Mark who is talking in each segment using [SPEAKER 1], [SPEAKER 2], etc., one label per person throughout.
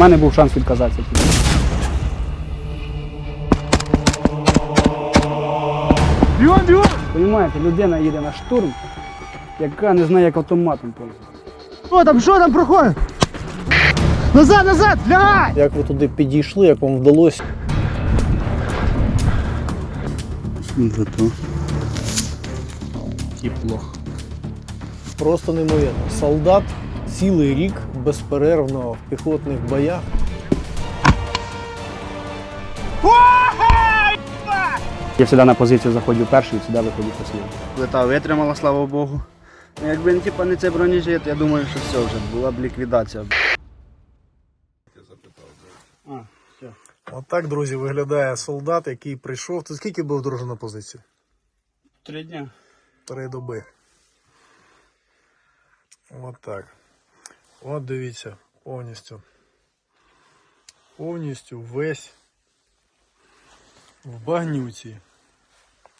[SPEAKER 1] мене був шанс відказатися.
[SPEAKER 2] Бігом, бігом!
[SPEAKER 1] Понімаєте, людина їде на штурм, яка не знає, як автоматом пользуватися.
[SPEAKER 2] Що там, що там проходить? Назад, назад, лягай!
[SPEAKER 3] Як ви туди підійшли, як вам вдалося?
[SPEAKER 1] Зато тепло.
[SPEAKER 3] Просто неймовірно. Солдат цілий рік безперервно в піхотних боях.
[SPEAKER 1] Я завжди на позицію заходжу перший, і завжди виходжу останній.
[SPEAKER 4] Плита витримала, слава Богу. Ну, Якби не типа не цей бронежилет, я думаю, що все вже була б ліквідація.
[SPEAKER 3] Отак, друзі, виглядає солдат, який прийшов. Ти скільки був дружин на позиції?
[SPEAKER 1] Три дня.
[SPEAKER 3] Три доби. От так. От дивіться, повністю. Повністю весь в багнюці.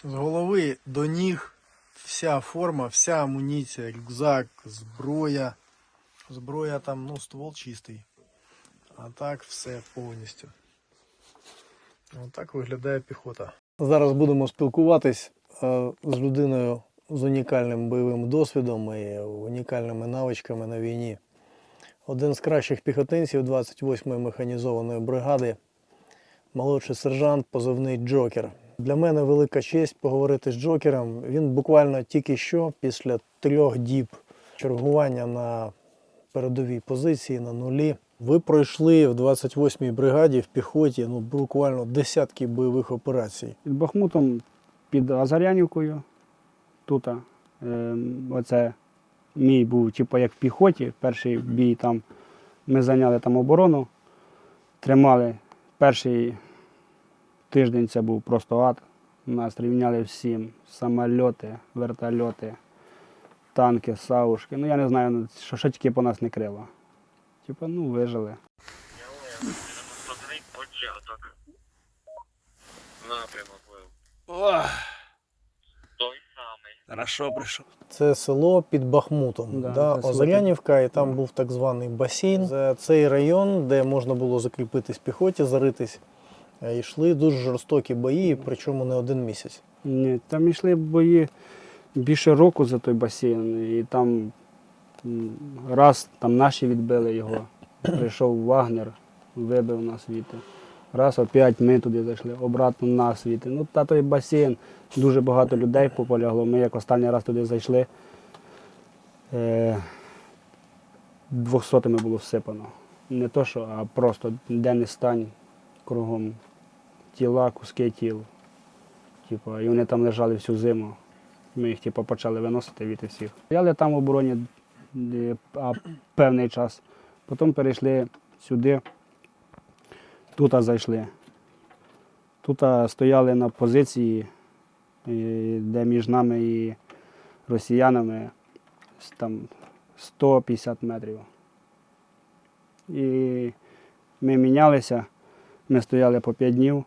[SPEAKER 3] З голови до ніг вся форма, вся амуніція, рюкзак, зброя. Зброя там, ну, ствол чистий. А так все повністю. Отак виглядає піхота. Зараз будемо спілкуватись е, з людиною з унікальним бойовим досвідом і унікальними навичками на війні. Один з кращих піхотинців 28-ї механізованої бригади, молодший сержант, позивний Джокер. Для мене велика честь поговорити з Джокером. Він буквально тільки що, після трьох діб чергування на передовій позиції на нулі. Ви пройшли в 28-й бригаді в піхоті ну, буквально десятки бойових операцій.
[SPEAKER 1] Під Бахмутом, під Азарянівкою, тут, е, оце мій був, типу, як в піхоті, перший бій там. Ми зайняли там оборону, тримали перший тиждень це був просто ад. Нас рівняли всім. Самольоти, вертольоти, танки, саушки. Ну я не знаю, що, що тільки по нас не крило. Типу, ну, вижили.
[SPEAKER 5] Початок. Напрямок був. Той самий.
[SPEAKER 1] Хорошо прийшов.
[SPEAKER 3] Це село під Бахмутом,
[SPEAKER 1] Да,
[SPEAKER 3] да,
[SPEAKER 1] це
[SPEAKER 3] Озарянівка, і там був так званий басейн. Це цей район, де можна було закріпитись піхоті, заритись. Е, Йшли дуже жорстокі бої, причому не один місяць.
[SPEAKER 1] Ні, там йшли бої більше року за той басейн. І там раз там наші відбили його. Прийшов Вагнер, вибив нас звідти. Раз опять ми туди зайшли, обратно нас звідти. Ну, та той басейн, дуже багато людей пополягло. Ми як останній раз туди зайшли. Е, двохсотими було всипано. Не то, що, а просто де не стань кругом тіла, куски тіл. Типу, і вони там лежали всю зиму. Ми їх типу, почали виносити від всіх. Стояли там в обороні е, а, певний час. Потім перейшли сюди, тут зайшли. Тут стояли на позиції, е, де між нами і росіянами там 150 метрів. І ми мінялися, ми стояли по 5 днів.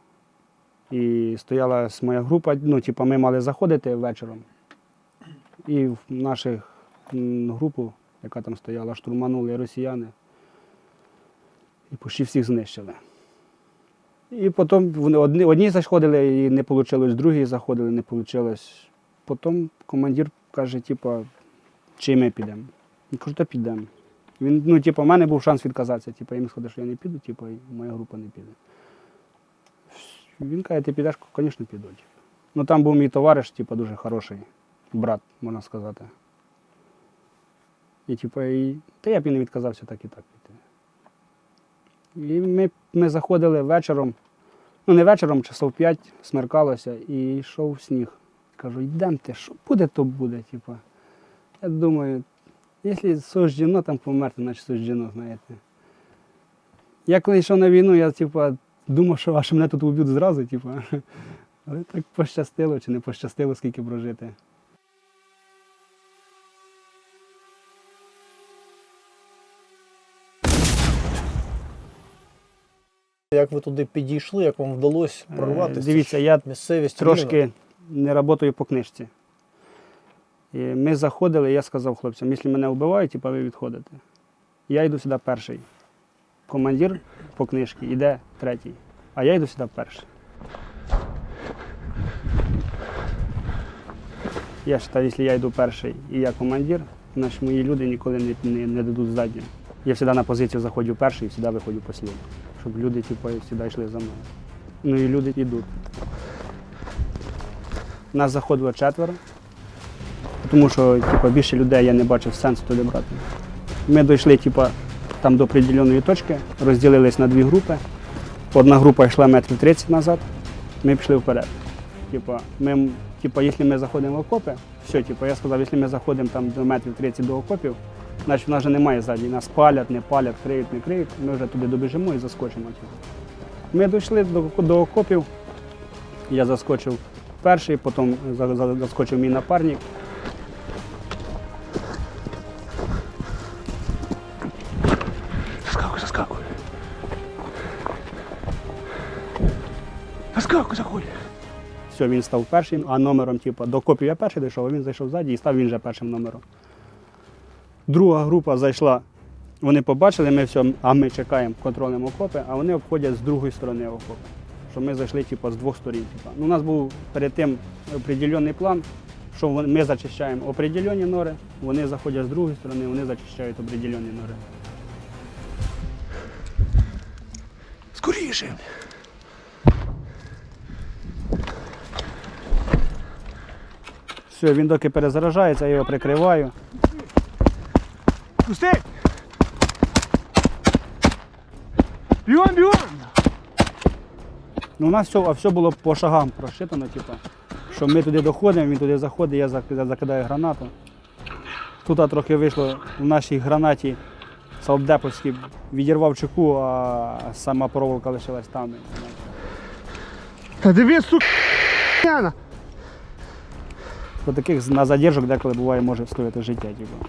[SPEAKER 1] І стояла моя група, ну, типу, ми мали заходити вечором. І в нашу групу, яка там стояла, штурманули росіяни. І почти всіх знищили. І потім вони одні, одні заходили і не вийшло, другі заходили, не вийшло. Потім командир каже, типу, чи ми підемо. Я кажу, та підемо. Він, ну, типу, в мене був шанс відказатися. Типу, я їм сказав, що я не піду, типу, і моя група не піде. Він каже, ти підеш, звісно, піду. Ну там був мій товариш, типу, дуже хороший, брат, можна сказати. І типу, і, та я б і не відказався так і так піти. І ми, ми заходили вечором, ну не вечором, часов 5, смеркалося і йшов сніг. Кажу, йдемте, що буде, то буде. Типу. Я думаю, якщо суждено там померти, значить суждено, знаєте. Я коли йшов на війну, я типу, думав, що аж мене тут уб'ють зразу, типу. Але так пощастило чи не пощастило, скільки прожити.
[SPEAKER 3] Як ви туди підійшли, як вам вдалося
[SPEAKER 1] Е,
[SPEAKER 3] прорватися?
[SPEAKER 1] Дивіться, я
[SPEAKER 3] місцевість
[SPEAKER 1] трошки не працюю по книжці. І ми заходили, я сказав хлопцям, якщо мене вбивають, типу, ви відходите. Я йду сюди перший. командир по книжці йде третій, а я йду сюди перший. Я вважаю, якщо я йду перший і я командир, значить мої люди ніколи не, не, не дадуть задню. Я завжди на позицію заходжу перший і завжди виходжу останній. Щоб люди типу, завжди йшли за мною. Ну і люди йдуть. Нас заходило четверо, тому що типу, більше людей я не бачив сенсу туди брати. Ми дійшли типу, там до определеної точки, розділились на дві групи. Одна група йшла метрів 30 назад, ми пішли вперед. Типа, ми, типа, якщо ми заходимо в окопи, все, типа, я сказав, якщо ми заходимо там до метрів 30 до окопів, значить в нас вже немає ззаді. Нас палять, не палять, криють, не криють. Ми вже туди добіжимо і заскочимо. Ми дійшли до, до окопів, я заскочив перший, потім за- за- заскочив мій напарник.
[SPEAKER 2] Заскакуй, заскакуй. Заскакуй, заходь.
[SPEAKER 1] Все, він став першим, а номером, типу, до копів я перший дійшов, а він зайшов ззаді і став він же першим номером. Друга група зайшла, вони побачили, ми все, а ми чекаємо контрольним окопи, а вони обходять з другої сторони окопи. Що ми зайшли типу, з двох сторін. Типу. Ну, у нас був перед тим определений план, що ми зачищаємо определені нори, вони заходять з другої сторони, вони зачищають определені нори.
[SPEAKER 2] Скоріше.
[SPEAKER 1] Все, він доки перезаражається, я його прикриваю.
[SPEAKER 2] Пусти! Бігом, бігом!
[SPEAKER 1] Ну, у нас все, а все було по шагам просчитано, типу, що ми туди доходимо, він туди заходить, я закидаю гранату. Тут трохи вийшло в нашій гранаті Салдеповській відірвав чеку, а сама проволока лишилась там.
[SPEAKER 2] Та диви, сука,
[SPEAKER 1] По таких на задержок деколи буває може стояти життя. Типу.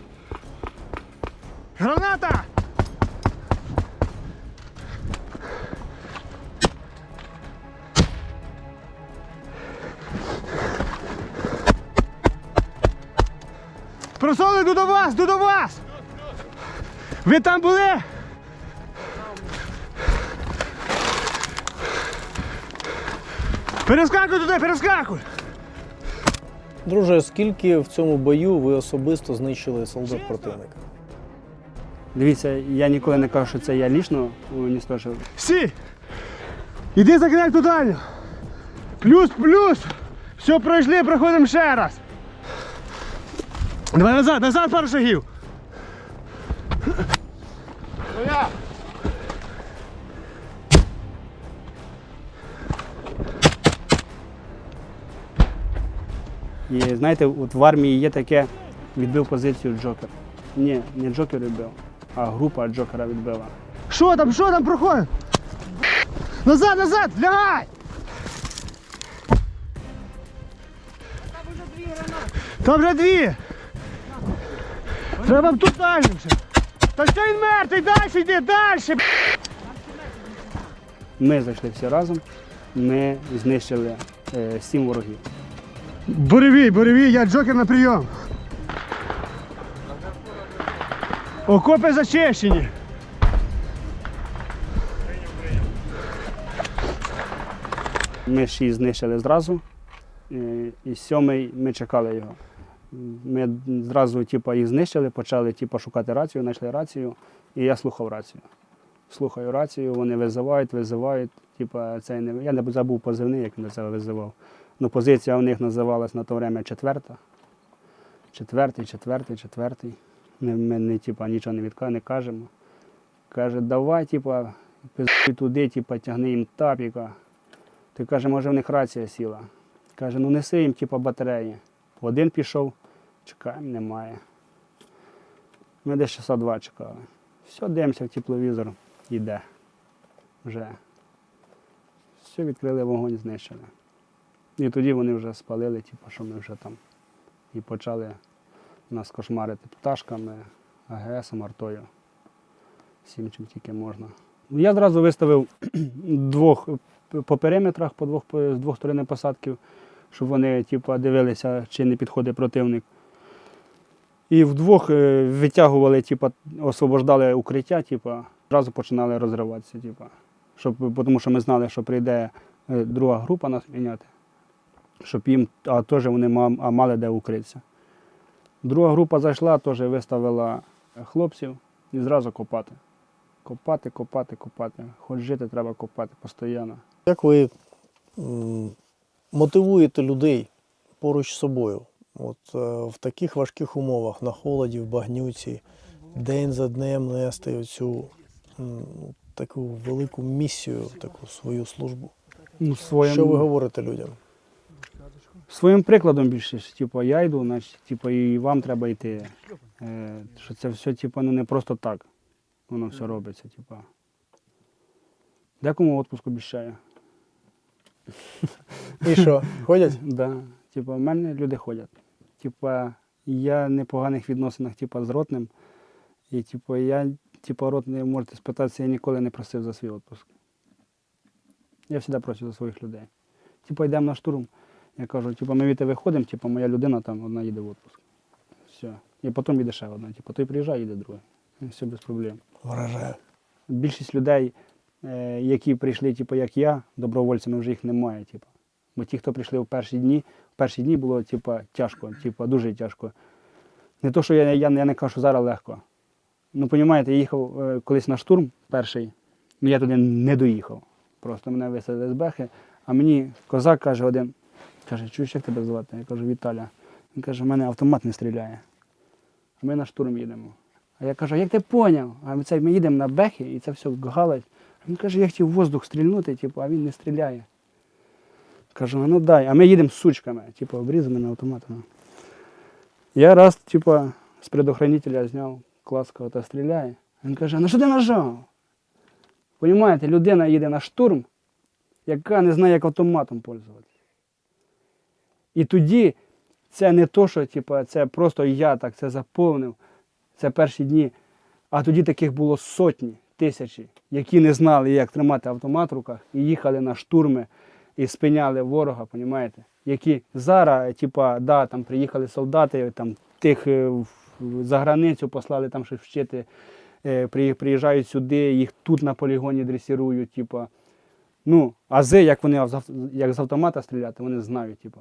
[SPEAKER 2] Граната! Просоли, до вас, до вас! Ви там були? Перескакуй туди, перескакуй!
[SPEAKER 3] Друже, скільки в цьому бою ви особисто знищили солдат противника?
[SPEAKER 1] Дивіться, я ніколи не кажу, що це я лічно уністожив.
[SPEAKER 2] Сі! Іди закидай ту дальню. Плюс, плюс. Все пройшли, проходимо ще раз. Давай назад, назад пару шагів.
[SPEAKER 1] І знаєте, от в армії є таке, відбив позицію Джокер. Ні, не Джокер відбив, а група Джокера відбила.
[SPEAKER 2] Що там, що там проходить? Назад, назад, лягай! Там вже дві. гранати. Там вже дві. Треба б тут далі вже. Та що він мертвий, далі йди, далі.
[SPEAKER 1] Ми зайшли всі разом, ми знищили е, сім ворогів.
[SPEAKER 2] Буревій, буревій, я Джокер на прийом. Окопи зачищені.
[SPEAKER 1] Ми шість знищили зразу, і сьомий ми чекали його. Ми зразу типу, їх знищили, почали типу, шукати рацію, знайшли рацію, і я слухав рацію. Слухаю рацію, вони визивають, визивають. Типу, цей не... Я не забув позивний, як він це визивав. Ну, позиція у них називалась на то время четверта. Четвертий, четвертий, четвертий. Ми, не, типу, нічого не відка, не кажемо. Каже, давай, типу, пиздуй туди, типу, тягни їм тапіка. Ти каже, може в них рація сіла. Каже, ну неси їм типу, батареї. Один пішов, чекаємо, немає. Ми десь часа два чекали. Все, дивимося в тепловізор, йде. Вже. Все, відкрили вогонь, знищили. І тоді вони вже спалили, типу, що ми вже там і почали нас кошмарити пташками, АГСом, артою. Всім чим тільки можна. Я одразу виставив двох по периметрах, по двох, з двох сторон посадків, щоб вони типу, дивилися, чи не підходить противник. І вдвох е, витягували, типу, освобождали укриття, типу, одразу починали розриватися. Типу. Щоб, тому що ми знали, що прийде е, друга група нас міняти, щоб їм а теж вони мали де укритися. Друга група зайшла, теж виставила хлопців і зразу копати. Копати, копати, копати. Хоч жити треба копати постійно.
[SPEAKER 3] Як ви мотивуєте людей поруч з собою? От е, в таких важких умовах, на холоді, в багнюці, день за днем нести оцю таку велику місію, таку свою службу.
[SPEAKER 1] Ну, своїм,
[SPEAKER 3] Що ви говорите людям?
[SPEAKER 1] Своїм прикладом більше. ж, Типу, я йду, значить, типу, і вам треба йти. Е, що це все типу, ну, не просто так. Воно все робиться. Типу. Декому відпуск обіщаю.
[SPEAKER 3] І що, ходять?
[SPEAKER 1] Да. Типу, в мене люди ходять. Типа, я в непоганих відносинах типу, з ротним. І типу, я, типу, ротний, можете спитатися, я ніколи не просив за свій відпуск. Я завжди просив за своїх людей. Типу, йдемо на штурм. Я кажу, типу, ми від тебе виходимо, типу, моя людина там одна їде в відпуск. Все. І потім їде ще одна. Типу, той приїжджає, їде друга. І все без проблем.
[SPEAKER 3] Вражаю.
[SPEAKER 1] Більшість людей, е, які прийшли, типу, як я, добровольцями, вже їх немає. Типу. Бо ті, хто прийшли в перші дні, в перші дні було типу, тяжко, типу, дуже тяжко. Не то, що я, я, я не кажу, що зараз легко. Ну, розумієте, я їхав е, колись на штурм перший, ну я туди не доїхав. Просто мене висадили з бехи, а мені козак каже один, каже, чуєш, як тебе звати? Я кажу, Віталя. Він каже, в мене автомат не стріляє. А ми на штурм їдемо. А я кажу, як ти поняв? А ми, це, ми їдемо на бехи і це все галить. А він каже, я хотів воздух стрільнути, типу, а він не стріляє. Кажу, ну дай. А ми їдемо з сучками, типу, обрізаними автоматами. Я раз, типу, з предохранителя зняв класка та стріляє. Він каже, ну що ти нажав? Понімаєте, людина їде на штурм, яка не знає, як автоматом пользуватися. І тоді це не то, що типу, це просто я так це заповнив. Це перші дні. А тоді таких було сотні, тисячі, які не знали, як тримати автомат в руках, і їхали на штурми і спиняли ворога, понімаєте? Які зараз, типа, да, там приїхали солдати, там тих е, за границю послали там щось вчити, е, при- приїжджають сюди, їх тут на полігоні дресірують, типа. Ну, ази, як вони як з автомата стріляти, вони знають, типа.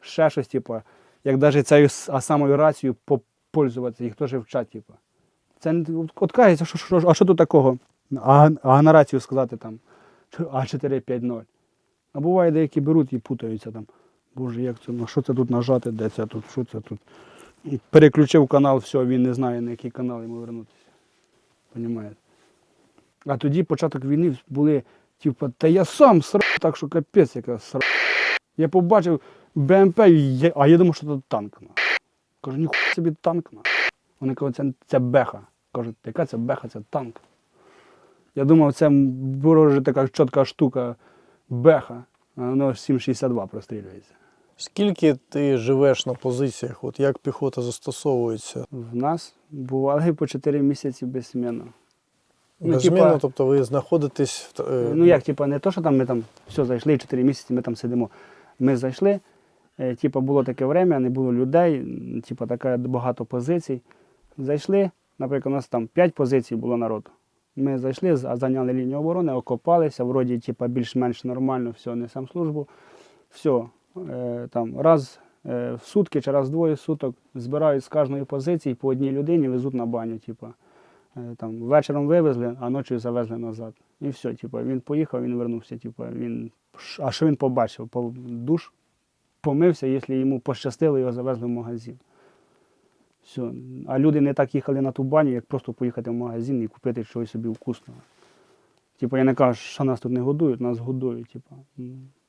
[SPEAKER 1] Ще щось, типа, як навіть цією самою рацією попользуватися, їх теж вчать, типа. Це от- кажеться, що, що, а що тут такого? А, а на рацію сказати там А450. А буває, деякі беруть і путаються там. Боже, як це, ну що це тут нажати, де це тут, що це тут. Переключив канал, все, він не знає, на який канал йому вернутися. Понімаєте? А тоді початок війни були, типу, та я сам срав, так що капець яка срав. Я побачив БМП, я- а я думав, що це танк. на. Кажу, ніхуя собі танк. на. Вони кажуть, це, це беха. Кажуть, яка це беха, це танк. Я думав, це ворожа така чітка штука беха, а воно 7,62 прострілюється.
[SPEAKER 3] Скільки ти живеш на позиціях? От як піхота застосовується?
[SPEAKER 1] В нас бували по 4 місяці без сміну. Ну, типа-
[SPEAKER 3] тобто ви знаходитесь в е,
[SPEAKER 1] Ну як, типа, не то, що там ми там все зайшли, 4 місяці ми там сидимо. Ми зайшли, типа, було таке время, не було людей, типа, таке багато позицій. Зайшли, наприклад, у нас там 5 позицій було народу. Ми зайшли, зайняли лінію оборони, окопалися, вроді, типа, більш-менш нормально, все, несем службу. Все, е, там, раз е, в сутки чи раз в двоє суток збирають з кожної позиції по одній людині, везуть на баню. Типа. Е, Там, вечором вивезли, а ночі завезли назад. І все, типу, він поїхав, він вернувся. Типу, він... А що він побачив? Душ помився, якщо йому пощастило, його завезли в магазин. Все. А люди не так їхали на ту баню, як просто поїхати в магазин і купити щось собі вкусного. Типу, я не кажу, що нас тут не годують, нас годують. Типу,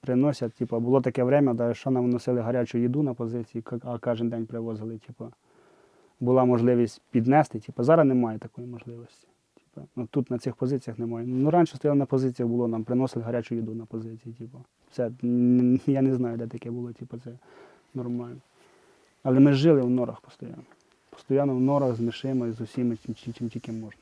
[SPEAKER 1] приносять. Типу, було таке время, да, що нам вносили гарячу їду на позиції, а кожен день привозили. Типу, була можливість піднести. Типу, зараз немає такої можливості. Типу, ну, тут на цих позиціях немає. Ну, раніше стояли на позиціях, було, нам приносили гарячу їду на позиції. Типу. Це, я не знаю, де таке було, типу, це нормально. Але ми жили в норах постійно. Постійно в норах з мишима і з усіми, чим, чим, чим тільки можна.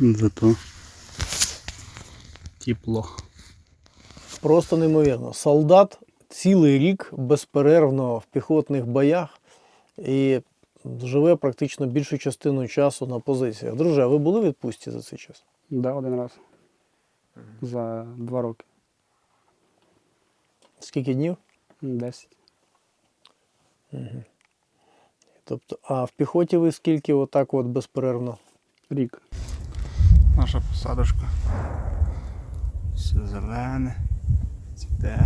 [SPEAKER 1] Зато тепло.
[SPEAKER 3] Просто неймовірно. Солдат цілий рік безперервно в піхотних боях і живе практично більшу частину часу на позиціях. Друже, а ви були в відпустці за цей час?
[SPEAKER 1] Да, один раз. За два роки.
[SPEAKER 3] Скільки днів?
[SPEAKER 1] Десять.
[SPEAKER 3] Тобто, а в піхоті ви скільки отак от безперервно?
[SPEAKER 1] Рік.
[SPEAKER 4] Наша посадочка. Все зелене. Цвіте.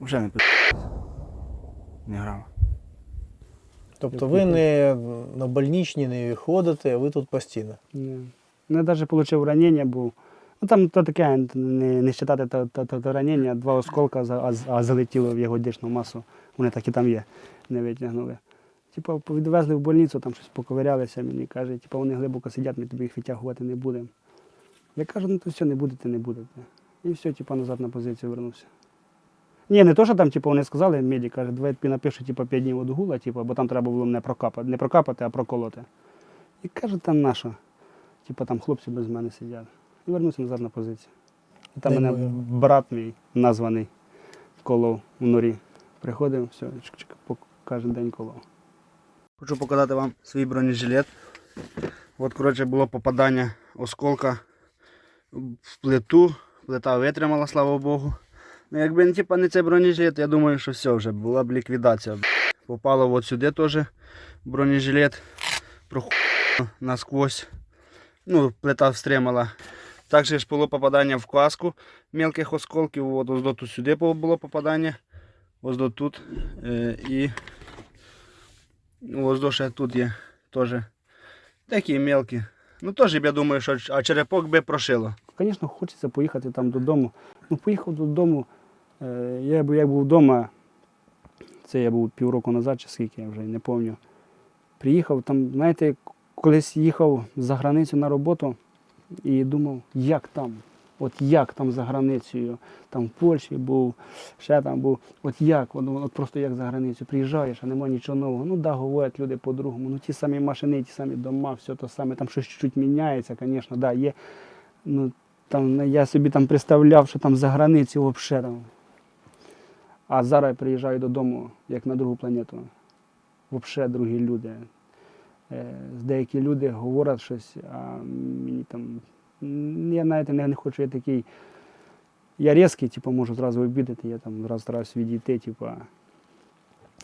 [SPEAKER 4] Вже не пи... Не грама.
[SPEAKER 3] Тобто ви не на больничні не ходите, а ви тут постійно.
[SPEAKER 1] Ні. Ну, я навіть отримав ранення був. Ну там то таке, не, не вважати то, то, то, то ранення, два осколка, а, а залетіло в його дишну масу. Вони так і там є, не витягнули. Типу, відвезли в больницю, там щось поковирялися, мені каже, типу, вони глибоко сидять, ми тобі їх витягувати не будемо. Я кажу, ну то все, не будете, не будете. І все, типу, назад на позицію вернувся. Ні, не то, що там, типу, вони сказали, медик каже, давай тобі напишу, типу, 5 днів відгула, типу, бо там треба було мене прокапати, не прокапати, а проколоти. І каже, там наша. Типу там хлопці без мене сидять. І вернувся назад на позицію. І там мене
[SPEAKER 3] Неймовірно.
[SPEAKER 1] брат мій названий колов у норі. Приходив, все, чик-чик, по- кожен день колов.
[SPEAKER 4] Хочу показати вам свій бронежилет. От, коротше, було попадання осколка в плиту. Плита витримала, слава Богу. Ну, якби не, типа, не цей бронежилет, я думаю, що все вже була б ліквідація. Попало от сюди теж бронежилет. Проху насквозь. Ну, плита встримала. Також ж було попадання в каску мелких осколків. От ось тут сюди було попадання. Ось до тут. Е, і Ось до ще тут є теж такі мелкі. Ну теж я думаю, що а черепок би прошило.
[SPEAKER 1] Звісно, хочеться поїхати там додому. Ну, поїхав додому. Е, я, бу- я був вдома, це я був півроку назад, чи скільки, я вже не пам'ятаю. Приїхав там, знаєте, колись їхав за границю на роботу і думав, як там? От як там за границею, там в Польщі був, ще там був. От як, от, от просто як за границю. Приїжджаєш, а немає нічого нового. Ну да, говорять люди по-другому. Ну ті самі машини, ті самі дома, все то саме, там щось чуть-чуть міняється, звісно, да, є. Ну, там, ну, я собі там представляв, що там за границею взагалі там. А зараз я приїжджаю додому, як на другу планету. Взагалі другі люди. Е, Деякі люди говорять щось, а мені там. Я навіть не хочу, я такий. Я різкий, типу, можу зразу обідати, я там зразу стараюся відійти, типу.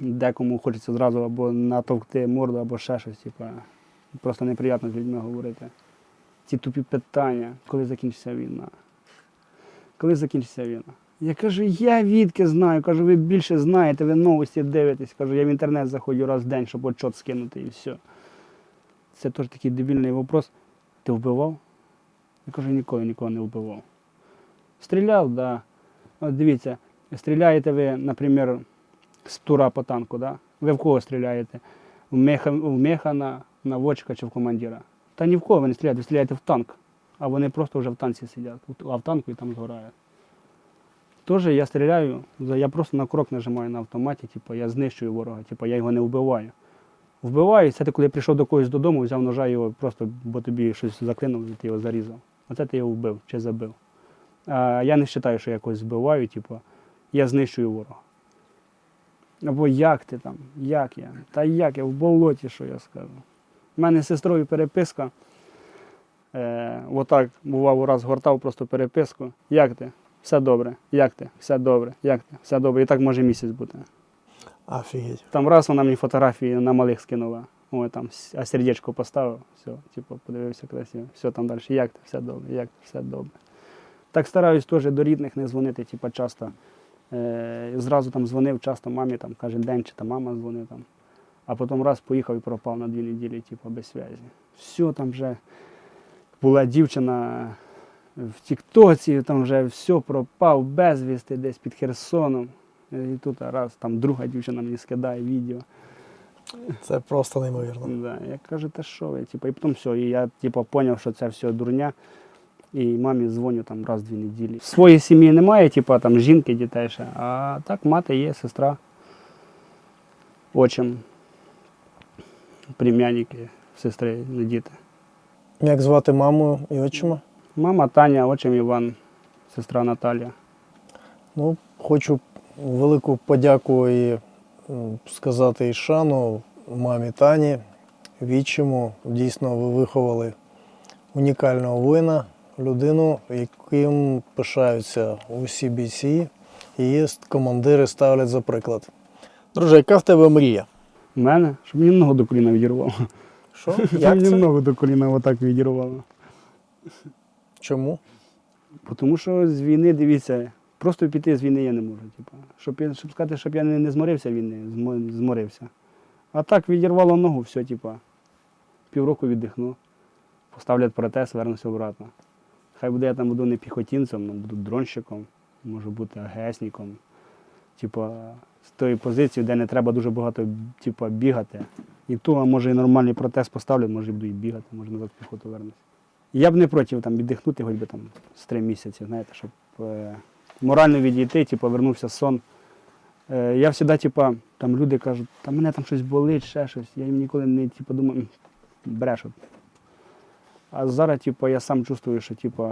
[SPEAKER 1] Декому хочеться зразу або натовкти морду, або ще щось, типу. Просто неприємно з людьми говорити. Ці тупі питання, коли закінчиться війна. Коли закінчиться війна? Я кажу, я відки знаю. Кажу, ви більше знаєте, ви новості дивитесь. Кажу, я в інтернет заходжу раз в день, щоб отчот скинути і все. Це теж такий дебільний вопрос. Ти вбивав? Я кажу, ніколи нікого не вбивав. Стріляв, так. Да. От дивіться, стріляєте ви, наприклад, з тура по танку, да? ви в кого стріляєте? В, меха, в механа, наводчика чи в командира? Та ні в кого ви не стріляєте, ви стріляєте в танк, а вони просто вже в танці сидять, а в танку і там згорають. Теж я стріляю, я просто на крок нажимаю на автоматі, типу, я знищую ворога, типу, я його не вбиваю. Вбиваю, це ти коли прийшов до когось додому, взяв ножа його просто, бо тобі щось заклинуло, і ти його зарізав. Оце ти його вбив чи забив. А я не вважаю, що я когось збиваю, типу, я знищую ворога. Або як ти там, як я? Та як я в болоті, що я скажу. У мене з сестрою переписка. Е, отак бував раз гортав просто переписку. Як ти? Все добре. Як ти? Все добре. Як ти? Все добре. І так може місяць бути.
[SPEAKER 3] Офігеть.
[SPEAKER 1] Там раз вона мені фотографії на малих скинула. Ой, там, а сердечко поставив, все, типу, подивився красиво. Все там далі. Як ти? Все добре, як ти? Все добре. Так стараюсь теж до рідних не дзвонити, типу, часто. Е, зразу там дзвонив часто мамі, там, кожен день чи та мама дзвонив там. А потім раз поїхав і пропав на дві неділі, типу, без зв'язі. Все там вже була дівчина в Тіктоці, там вже все пропав, безвісти десь під Херсоном. І тут раз там друга дівчина мені скидає відео.
[SPEAKER 3] Це просто неймовірно.
[SPEAKER 1] Да. Я кажу, та що ви? Типу, і потім все. І я типу, зрозумів, що це все дурня. І мамі дзвоню там раз в дві неділі. Своєї сім'ї немає, типу, там жінки, дітей ще. А так мати є, сестра, отчим, племянники, сестри, ну, діти.
[SPEAKER 3] Як звати маму і отчима?
[SPEAKER 1] Мама Таня, отчим Іван, сестра Наталія.
[SPEAKER 3] Ну, хочу велику подяку і сказати і шану мамі Тані, відчиму. Дійсно, ви виховали унікального воїна, людину, яким пишаються усі бійці, і командири ставлять за приклад. Друже, яка в тебе мрія?
[SPEAKER 1] У мене, щоб мені ногу до коліна відірвало.
[SPEAKER 3] Що?
[SPEAKER 1] Щоб
[SPEAKER 3] Як
[SPEAKER 1] мені ногу до коліна отак відірвало.
[SPEAKER 3] Чому?
[SPEAKER 1] Тому що з війни, дивіться, просто піти з війни я не можу. Типу. Щоб, щоб сказати, щоб я не, не зморився змо- зморився. А так відірвало ногу, все, типу. Півроку віддихну, поставлять протез, вернуся обратно. Хай буде я там буду не піхотінцем, але буду дронщиком, можу бути агесником. Типу, з тої позиції, де не треба дуже багато типу, бігати. І то, а може і нормальний протез поставлять, може і буду і бігати, може назад піхоту вернуся. Я б не проти там віддихнути хоч би там з три місяці, знаєте, щоб е, морально відійти, типу, вернувся сон. Е, я завжди, типу, там люди кажуть, та мене там щось болить, ще щось. Я їм ніколи не типу, думаю, «М. А зараз, типу, я сам чувствую, що типу,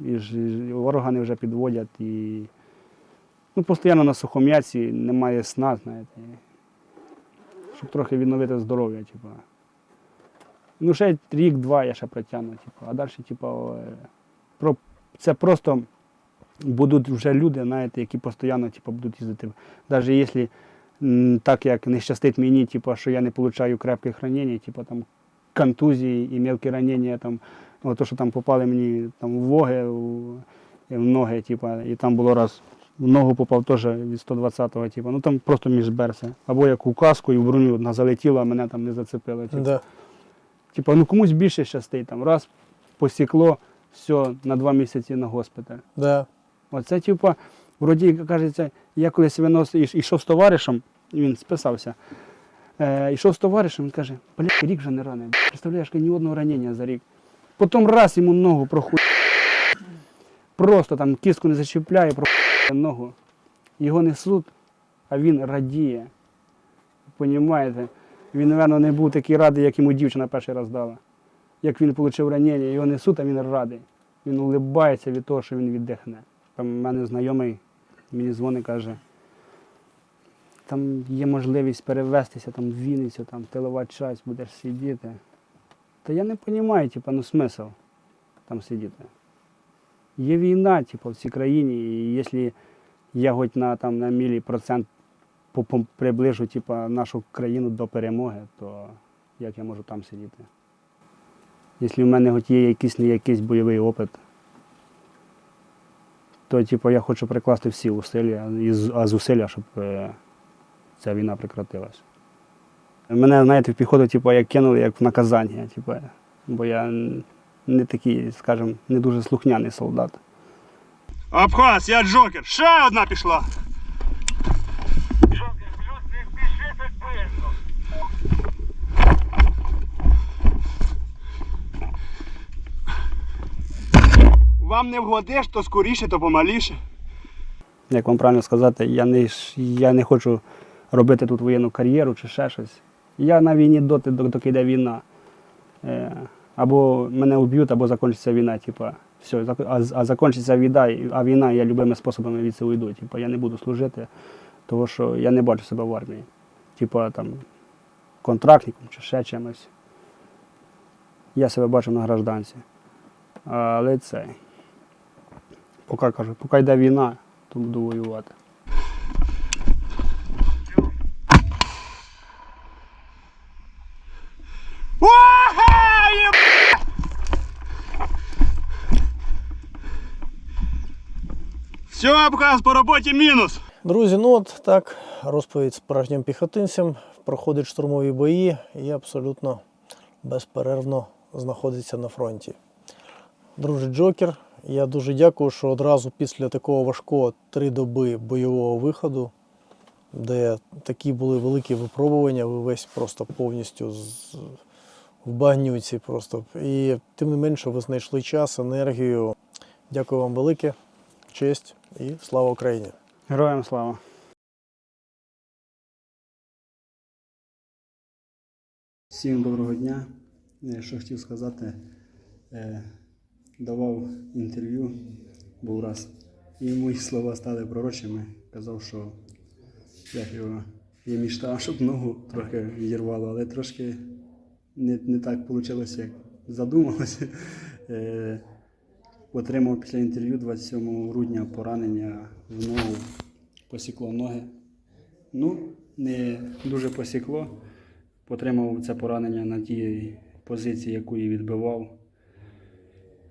[SPEAKER 1] і ж, і органи вже підводять і ну, постійно на сухом'яці, немає сна, знаєте. Щоб трохи відновити здоров'я, типу. Ну, ще рік-два я ще протягну, типу, а далі, типу, е, про, це просто будуть вже люди, знаєте, які постійно типу, будуть їздити. Навіть якщо так як не щастить мені, типу, що я не отримую крепких ранень, типу там контузії і мелкі ранення, там, то, що там попали мені там, в воги, в, ноги, типу, і там було раз. В ногу попав теж від 120-го, типу, ну там просто між берси. Або як у каску і в броню одна залетіла, а мене там не зацепило. Типу.
[SPEAKER 3] Да.
[SPEAKER 1] Типа, ну комусь більше щастить, там раз посікло, все, на два місяці на госпіталь.
[SPEAKER 3] Да.
[SPEAKER 1] Оце, типа, вроді, кажеться, я колись виносив, іш- ішов з товаришем, він списався. Е, ішов з товаришем, він каже, бля, рік вже не ранений. Представляєш, ні одного ранення за рік. Потім раз йому ногу прохує. Просто там кістку не зачіпляє, прохує ногу. Його несуть, а він радіє. Понімаєте? Він, напевно, не був такий радий, як йому дівчина перший раз дала. Як він отримав ранення, його несуть, а він радий. Він улибається від того, що він віддихне. Там в мене знайомий мені дзвонить, каже, там є можливість перевестися там, в Вінницю, там тилова часть, будеш сидіти. Та я не розумію, типу, ну смисл там сидіти. Є війна, типу, в цій країні, і якщо я хоч на, там, на мілі процент приближу типу, нашу країну до перемоги, то як я можу там сидіти? Якщо в мене хоч є якийсь не якийсь бойовий опит, то типу, я хочу прикласти всі усилля, а зусилля, щоб е, ця війна прекратилась. Мене, знаєте, в піхоту, типу, як кинули як в наказання, типу, бо я не такий, скажімо, не дуже слухняний солдат.
[SPEAKER 2] Абхаз, я Джокер. Ще одна пішла. Вам не вгодиш, то скоріше, то помаліше.
[SPEAKER 1] Як вам правильно сказати, я не, я не хочу робити тут воєнну кар'єру чи ще щось. Я на війні доти, доки йде війна. Е, або мене вб'ють, або закінчиться війна. Типа, все, а, а закінчиться війна, а війна я любими способами від цього йду. Типа, я не буду служити, тому що я не бачу себе в армії. Типа там контрактником чи ще чимось. Я себе бачу на гражданці. Але це. Поки кажу, поки йде війна, то буду воювати.
[SPEAKER 2] Все, Абхаз, по роботі мінус.
[SPEAKER 3] Друзі, ну от так, розповідь справжнім піхотинцям. Проходить штурмові бої і абсолютно безперервно знаходиться на фронті. Друже Джокер, я дуже дякую, що одразу після такого важкого три доби бойового виходу, де такі були великі випробування, ви весь просто повністю з... в багнюці. Просто. І тим не менше ви знайшли час, енергію. Дякую вам велике, честь і слава Україні!
[SPEAKER 1] Героям слава! Всім доброго дня. Що хотів сказати, е, давав інтерв'ю, був раз. І мої слова стали пророчими. Казав, що як його, є мічта, щоб ногу трохи відірвало, але трошки не, не так вийшло, як задумалося. Е, отримав після інтерв'ю 27 грудня поранення в ногу, посікло ноги. Ну, не дуже посікло. Отримав це поранення на тій позиції, яку і відбивав.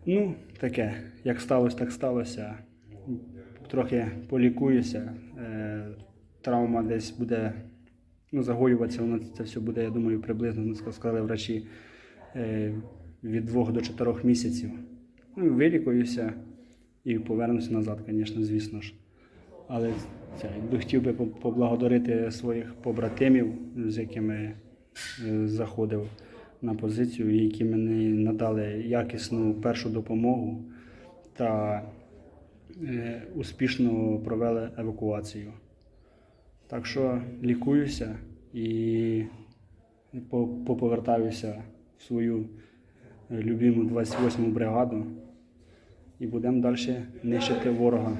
[SPEAKER 1] Ну, таке, як сталося, так сталося. Трохи полікуюся. Е, травма десь буде ну, загоюватися, воно це все буде, я думаю, приблизно, ну, сказали врачі, е, від 2 до 4 місяців. Ну, вилікуюся і повернуся назад, звісно, звісно ж. Але це, хотів би поблагодарити своїх побратимів, з якими е, заходив на позицію, які мені надали якісну першу допомогу та е, успішно провели евакуацію. Так що лікуюся і поповертаюся в свою любиму 28-му бригаду і будемо далі нищити ворога.